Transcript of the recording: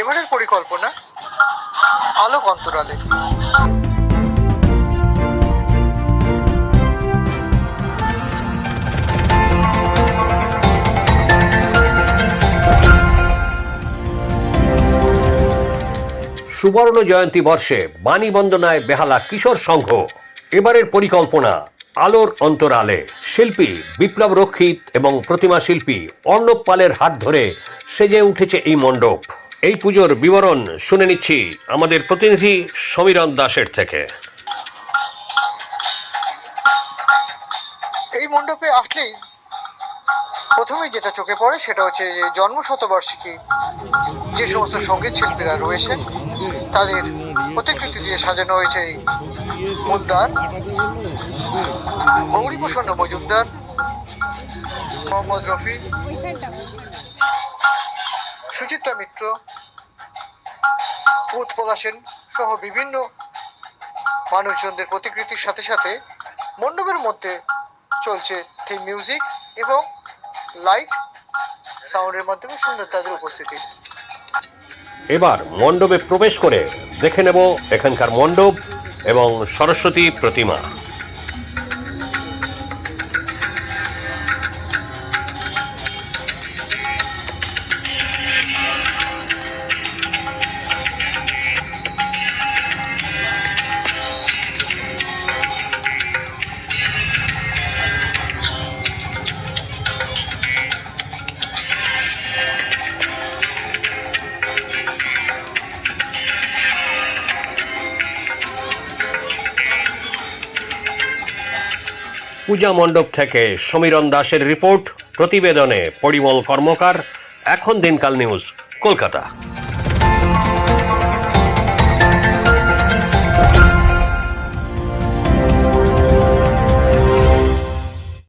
এবারের পরিকল্পনা? আলোক অন্তরালে। সুবর্ণ জয়ন্তী বর্ষে বাণী বন্দনায় বেহালা কিশোর সংঘ। এবারের পরিকল্পনা, আলোর অন্তরালে। শিল্পী বিপ্লব রক্ষিত এবং প্রতিমা শিল্পী অর্ণব পালের হাত ধরে সেজে উঠেছে এই মণ্ডপ। এই পুজোর বিবরণ শুনে নিচ্ছি আমাদের প্রতিনিধি সমীরণ দাসের থেকে। এই মণ্ডপে আসলেই প্রথমেই যেটা চোখে পড়ে সেটা হচ্ছে যে জন্ম শতবার্ষিকী যে সমস্ত সংগীত শিল্পীরা রয়েছেন, তাদের প্রতিকৃতি দিয়ে সাজানো হয়েছে এই মুদ্রার গৌরীপ্রসন্ন মজুমদার, মোহাম্মদ রফি সুচিত্রা মিত্র উৎপলা সেন সহ বিভিন্ন মানুষজনদের প্রতিকৃতির সাথে সাথে মণ্ডপের মধ্যে চলছে থিম মিউজিক এবং লাইট সাউন্ডের মাধ্যমে সুন্দর তাদের উপস্থিতি। এবার মণ্ডপে প্রবেশ করে দেখে নেব এখানকার মণ্ডপ এবং সরস্বতী প্রতিমা। পূজা মণ্ডপ থেকে সমীরণ দাসের রিপোর্ট প্রতিবেদনে পরিমল কর্মকার এখন দিনকাল নিউজ কলকাতা।